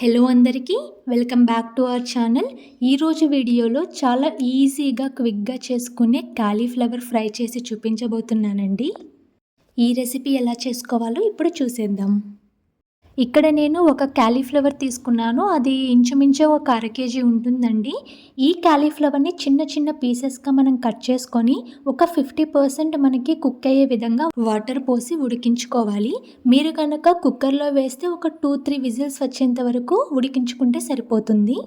Hello అందరికీ welcome back to our channel ఈరోజు వీడియోలో చాలా ఈజీగా క్విక్గా చేసుకునే కాలీఫ్లవర్ ఫ్రై చేసి చూపించబోతున్నానండి. ఈ రెసిపీ ఎలా చేసుకోవాలో ఇప్పుడు చూసేద్దాం. ఇక్కడ నేను ఒక క్యాలీఫ్లవర్ తీసుకున్నాను. అది ఇంచుమించు ఒక అర కేజీ ఉంటుందండి. ఈ క్యాలీఫ్లవర్ని చిన్న చిన్న పీసెస్గా మనం కట్ చేసుకొని ఒక ఫిఫ్టీ పర్సెంట్ మనకి కుక్ అయ్యే విధంగా వాటర్ పోసి ఉడికించుకోవాలి. మీరు కనుక కుక్కర్లో వేస్తే ఒక టూ త్రీ విజిల్స్ వచ్చేంత వరకు ఉడికించుకుంటే సరిపోతుంది.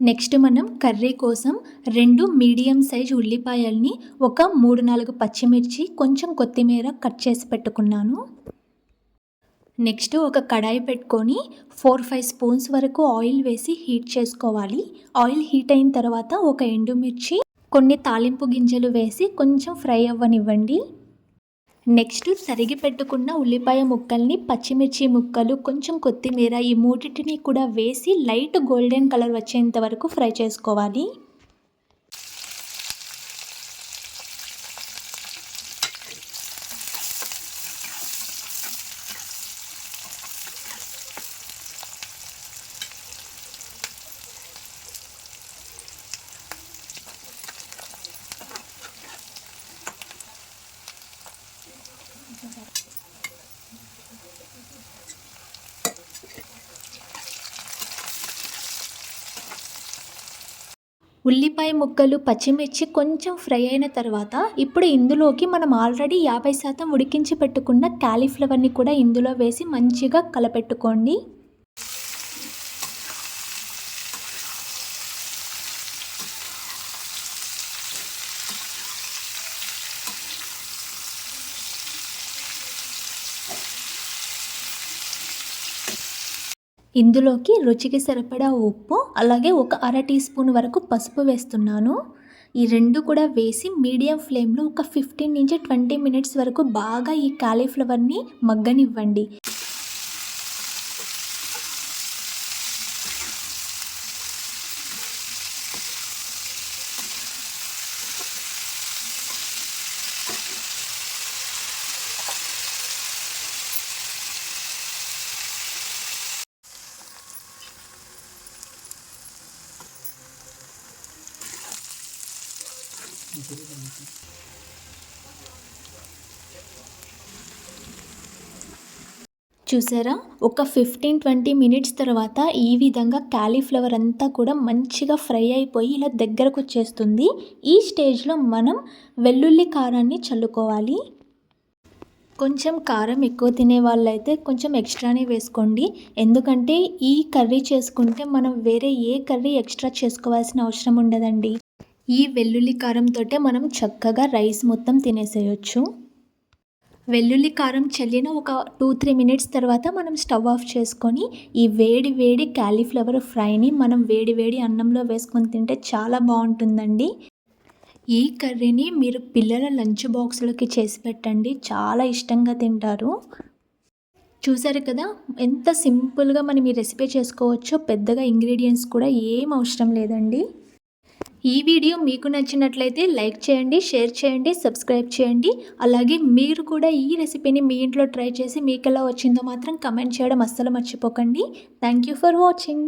నెక్స్ట్ మనం కర్రీ కోసం రెండు మీడియం సైజ్ ఉల్లిపాయల్ని ఒక మూడు నాలుగు పచ్చిమిర్చి కొంచెం కొత్తిమీర కట్ చేసి పెట్టుకున్నాను. నెక్స్ట్ ఒక కడాయి పెట్టుకొని ఫోర్ ఫైవ్ స్పూన్స్ వరకు ఆయిల్ వేసి హీట్ చేసుకోవాలి. ఆయిల్ హీట్ అయిన తర్వాత ఒక ఎండుమిర్చి కొన్ని తాలింపు గింజలు వేసి కొంచెం ఫ్రై అవ్వనివ్వండి. నెక్స్ట్ సరిగి పెట్టుకున్న ఉల్లిపాయ ముక్కల్ని పచ్చిమిర్చి ముక్కలు కొంచెం కొత్తిమీర ఈ మూడింటిని కూడా వేసి లైట్ గోల్డెన్ కలర్ వచ్చేంత వరకు ఫ్రై చేసుకోవాలి. ఉల్లిపాయ ముక్కలు పచ్చిమిర్చి కొంచెం ఫ్రై అయిన తర్వాత ఇప్పుడు ఇందులోకి మనం ఆల్రెడీ యాభై శాతం ఉడికించి పెట్టుకున్న క్యాలీఫ్లవర్ని కూడా ఇందులో వేసి మంచిగా కలపెట్టుకోండి. ఇందులోకి రుచికి సరిపడా ఉప్పు అలాగే ఒక అర టీ స్పూన్ వరకు పసుపు వేస్తున్నాను. ఈ రెండు కూడా వేసి మీడియం ఫ్లేమ్లో ఒక ఫిఫ్టీన్ నుంచి ట్వంటీ మినిట్స్ వరకు బాగా ఈ కాలీఫ్లవర్ని మగ్గనివ్వండి. చూసారా? ఒక ఫిఫ్టీన్ ట్వంటీ మినిట్స్ తర్వాత ఈ విధంగా క్యాలీఫ్లవర్ అంతా కూడా మంచిగా ఫ్రై అయిపోయి ఇలా దగ్గరకు వచ్చేస్తుంది. ఈ స్టేజ్లో మనం వెల్లుల్లి కారాన్ని చల్లుకోవాలి. కొంచెం కారం ఎక్కువ తినే వాళ్ళైతే కొంచెం ఎక్స్ట్రానే వేసుకోండి. ఎందుకంటే ఈ కర్రీ చేసుకుంటే మనం వేరే ఏ కర్రీ ఎక్స్ట్రా చేసుకోవాల్సిన అవసరం ఉండదండి. ఈ వెల్లుల్లి కారంతో మనం చక్కగా రైస్ మొత్తం తినేసేయచ్చు. వెల్లుల్లి కారం చల్లిన ఒక టూ త్రీ మినిట్స్ తర్వాత మనం స్టవ్ ఆఫ్ చేసుకొని ఈ వేడి వేడి క్యాలీఫ్లవర్ ఫ్రైని మనం వేడి వేడి అన్నంలో వేసుకొని తింటే చాలా బాగుంటుందండి. ఈ కర్రీని మీరు పిల్లల లంచ్ బాక్స్లోకి చేసి పెట్టండి. చాలా ఇష్టంగా తింటారు. చూసారు కదా? ఎంత సింపుల్గా మనం ఈ రెసిపీ చేసుకోవచ్చో పెద్దగా ఇంగ్రీడియంట్స్ కూడా ఏం అవసరం లేదండి. ఈ వీడియో మీకు నచ్చినట్లయితే లైక్ చేయండి షేర్ చేయండి సబ్స్క్రైబ్ చేయండి. అలాగే మీరు కూడా ఈ రెసిపీని మీ ఇంట్లో ట్రై చేసి మీకు ఎలా వచ్చిందో మాత్రం కమెంట్ చేయడం అస్సలు మర్చిపోకండి. Thank you for watching